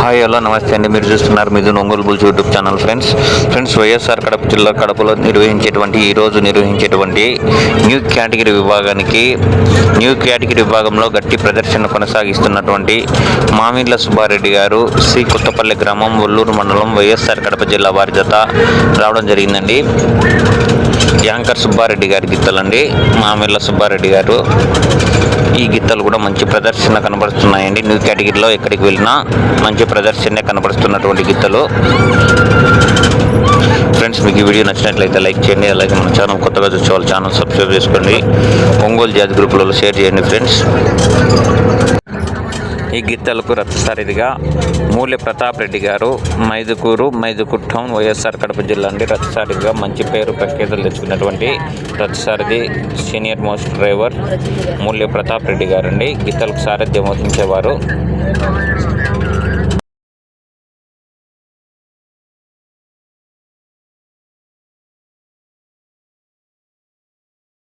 Hi hello నమస్తే అండి. మీరు చూస్తున్నారు Mithun Ongole bulls YouTube channel friends. Friends YSR Kadapa జిల్లా కడపలో నిర్వహించేటువంటి ఈ రోజు నిర్వహించేటువంటి న్యూ కేటగిరీ విభాగానికి న్యూ కేటగిరీ విభాగంలో గట్టి ప్రదర్శన కొనసాగిస్తున్నటువంటి మామిళ్ళ సుబ్బారెడ్డి గారు శ్రీ కొత్తపల్లి గ్రామం ఒల్లూరు మండలం వైఎస్ఆర్ కడప జిల్లా వారి జత రావడం జరిగిందండి. యాంకర్ సుబ్బారెడ్డి గారి గిత్తలండి మామిళ్ళ సుబ్బారెడ్డి గారు. ఈ గిత్తలు కూడా మంచి ప్రదర్శన కనబడుతున్నాయండి. న్యూ కేటగిరీలో ఎక్కడికి వెళ్ళినా మంచి ప్రదర్శనే కనబడుతున్నటువంటి గిత్తలు ఫ్రెండ్స్ మీకు ఈ వీడియో నచ్చినట్లయితే లైక్ చేయండి. అలాగే మన ఛానల్ కొత్తగా చూసే వాళ్ళ ఛానల్ సబ్స్క్రైబ్ చేసుకోండి. ఒంగోలు జాతి గ్రూపులలో షేర్ చేయండి ఫ్రెండ్స్. ఈ గిత్తలకు రథసారిదిగా మూల్య ప్రతాప్ రెడ్డి గారు మైదుకూరు మైదుకూరు టౌన్ వైఎస్ఆర్ కడప జిల్లా అండి రథసారిదిగా మంచి పేరు ప్రఖ్యాతలు తెచ్చుకున్నటువంటి రథసారథి senior most driver Mulya Pratap Reddy గారు అండి గిత్తలకు సారథ్యం వహించేవారు.